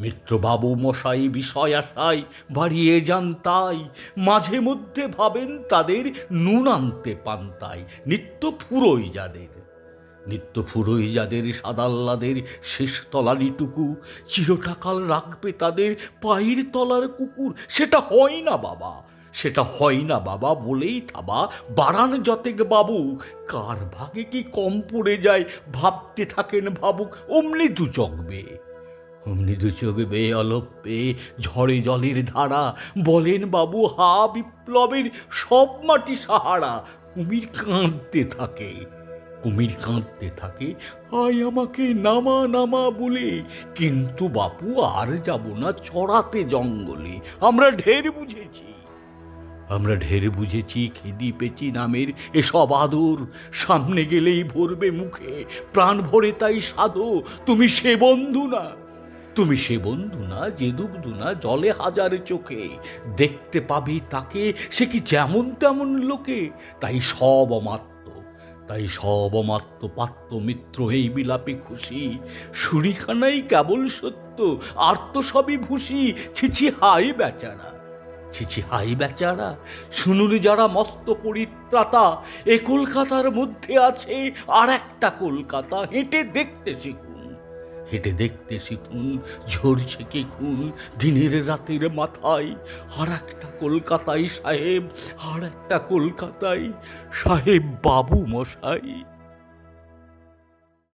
মিত্রবাবু মশাই বিষয় আশায় বাড়িয়ে যান তাই, মাঝে মধ্যে ভাবেন তাদের নুন আনতে পান্তায় নিত্য ফুরোই যাদের। নিত্য ফুরোই যাদের সাদাল্লাদের শেষ তলানিটুকু, চিরটাকাল রাখবে তাদের পায়ের তলার কুকুর। সেটা হয় না বাবা, সেটা হয় না বাবা বলেই থাবা বাড়ান যতেক বাবু। কার ভাগে কি কম পড়ে যায় ভাবতে থাকেন ভাবুক, অমনি দু চকবে অমনি দু চোখ বেয়ে অলপ পেয়ে ঝড়ে জলের ধারা বলেন বাবু, হা বিপ্লবের সব মাটি সাহারা। কুমির কাঁদতে থাকে, কুমির কাঁদতে থাকে। আয় আমাকে নামা নামা বলে, কিন্তু বাপু আর যাব না চড়াতে জঙ্গলে। আমরা ঢের বুঝেছি, আমরা ঢের বুঝেছি খেদি পেচি নামের এসব আদর। সামনে গেলেই ভরবে মুখে, প্রাণ ভরে তাই সাধো, তুমি সে বন্ধু না। তুমি সে বন্ধু না, যে দুবদু না, জলে হাজার চোখে। দেখতে পাবি তাকে, সে কি যেমন তেমন লোকে? তাই সব অমাত্য, তাই সব অমাত্য পাত্য মিত্র এই বিলাপে খুশি। সুরিখানাই কেবল সত্য, আর তো সবই ভুসি ছিছি হাই বেচারা ছিছি হাই বেচারা, শুনুন যারা মস্ত পরিত্রাতা, এ কলকাতার মধ্যে আছে আর একটা কলকাতা, হেঁটে দেখতে শিখুন। হেঁটে দেখতে শিখুন ঝরছে কি খুন, দিনের রাতের মাথায়। আর একটা কলকাতায় সাহেব, আর একটা কলকাতায় সাহেব বাবু মশাই।